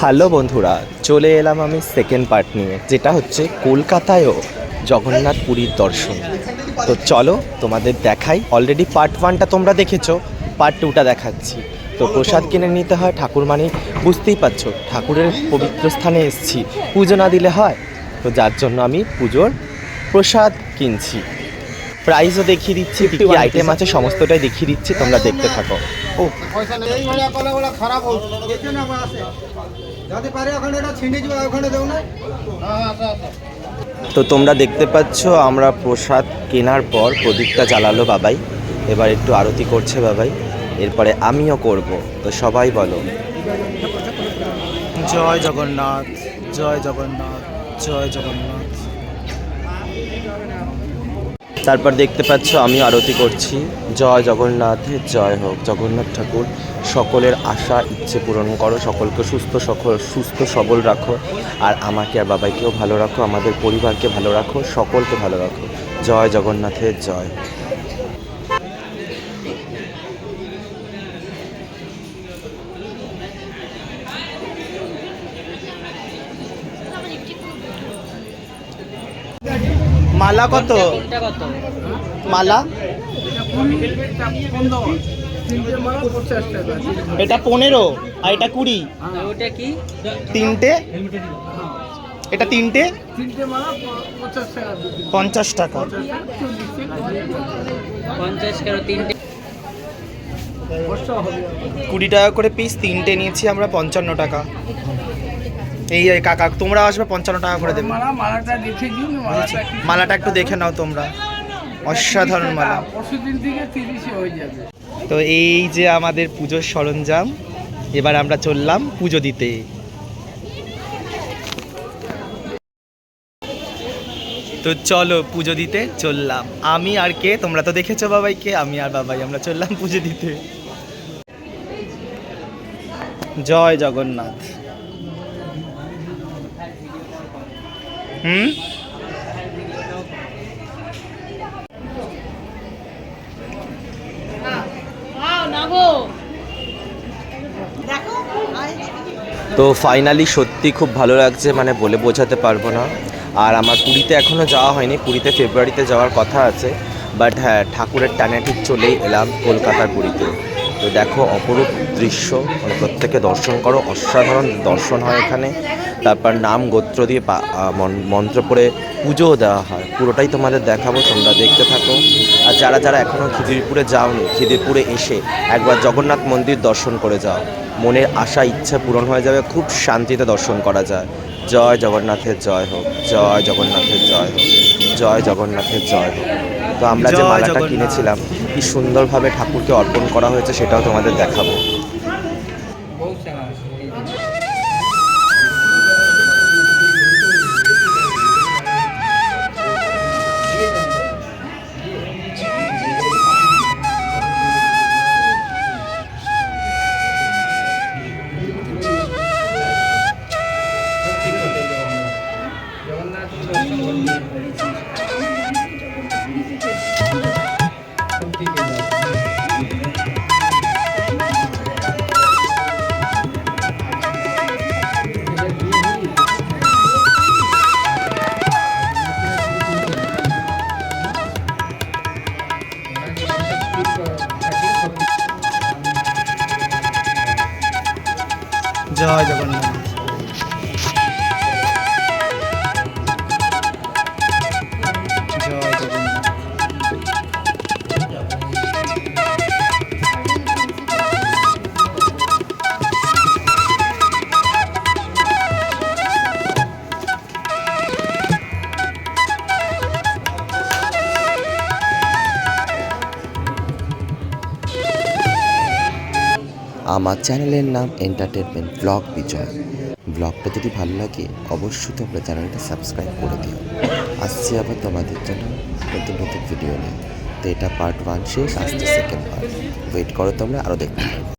Hello বন্ধুরা চলে এলাম আমি সেকেন্ড পার্ট নিয়ে যেটা হচ্ছে কলকাতায়ও জগন্নাথ পুরীর দর্শন। তো চলো তোমাদের দেখাই। অলরেডি পার্ট ওয়ানটা তোমরা দেখেছ পার্ট টুটা দেখাচ্ছি। তো প্রসাদ কিনে নিতে হয় ঠাকুর মানে বুঝতেই পারছ ঠাকুরের পবিত্র স্থানে এসেছি। পুজো না দিলে হয়। তো যার জন্য আমি পুজোর প্রসাদ কিনছি। প্রাইসও দেখিয়ে দিচ্ছি কী কী আইটেম আছে সমস্তটাই দেখিয়ে দিচ্ছি তোমরা দেখতে থাকো। ওখানে আচ্ছা, আচ্ছা। তো তোমরা দেখতে পাচ্ছ আমরা প্রসাদ কেনার পর প্রদীপটা জ্বালালো বাবাই। এবার একটু আরতি করছে বাবাই। এরপরে আমিও করব। তো সবাই বলো। জয় জগন্নাথ জয় জগন্নাথ জয় জগন্নাথ। তারপর দেখতে পাচ্ছ আমি আরতি করছি। জয় জগন্নাথের জয় হোক। জগন্নাথ ঠাকুর, সকলের আশা, ইচ্ছে পূরণ করো। সকলকে সুস্থ সকল, সুস্থ সবল রাখো। আর আমাকে আর বাবাইকেও ভালো রাখো, আমাদের পরিবারকে ভালো রাখো, সকলকে ভালো রাখো। জয় জগন্নাথের জয়। মালা কত? মালা? এটা পনেরো আর এটা কুড়ি। ওটা কি? তিনটে? এটা তিনটে? পঞ্চাশ টাকা। পঞ্চাশ তিনটে? কুড়ি টাকা করে পিস তিনটে নিয়েছি আমরা পঞ্চান্ন টাকা। এই কাকা তোমরা আসবে পঞ্চান্ন টাকা করে দেবে। মালাটা দেখে দিন মালাটা একটু দেখে নাও তোমরা। অসাধারণ মালা। পরশু থেকে তিরিশে হয়ে যাবে। তো এই যে আমাদের পুজোর সরঞ্জাম এবার আমরা চললাম পুজো দিতে। তো চলো পুজো দিতে চললাম। আমি আর কে? তোমরা তো দেখেছ বাবাইকে আমি আর বাবাই আমরা চললাম পুজো দিতে। জয় জগন্নাথ। হুম তো ফাইনালি সত্যি খুব ভালো লাগছে মানে বলে বোঝাতে পারব না। আর আমার পুরীতে এখনও যাওয়া হয়নি, পুরীতে ফেব্রুয়ারিতে যাওয়ার কথা আছে। বাট হ্যাঁ ঠাকুরের টানে ঠিক চলেই এলাম কলকাতার পুরীতে। তো দেখো, অপরূপ দৃশ্য মানে প্রত্যেকে দর্শন করো, অসাধারণ দর্শন হয় এখানে। তারপর নাম গোত্র দিয়ে পা- মন- মন্ত্র পড়ে পুজোও দেওয়া হয়। পুরোটাই তোমাদের দেখাবো তোমরা দেখতে থাকো। আর যারা যারা এখনও খিদিরপুরে যাওনি খিদিরপুরে এসে একবার জগন্নাথ মন্দির দর্শন করে যাও। মনের আশা ইচ্ছা পূরণ হয়ে যাবে খুব শান্তিতে দর্শন করা যায়। জয় জগন্নাথের জয় হোক জয় জগন্নাথের জয় হোক জয় জগন্নাথের জয় হোক। তো আমরা যে মালাটা কিনেছিলাম কি সুন্দরভাবে ঠাকুরকে অর্পণ করা হয়েছে সেটাও তোমাদের দেখাবো। জয় জগন্নাথ আমার চ্যানেলের নাম এন্টারটেনমেন্ট ব্লগ বিজয় ব্লগটা যদি ভালো লাগে, অবশ্যই তোমরা চ্যানেলটা সাবস্ক্রাইব করে দিও। আসছি আবার তোমাদের জন্য নতুন নতুন ভিডিও নিয়ে। তো এটা পার্ট ওয়ান শেষ, আসছে সেকেন্ড পার্ট ওয়েট করো তোমরা আরও দেখতে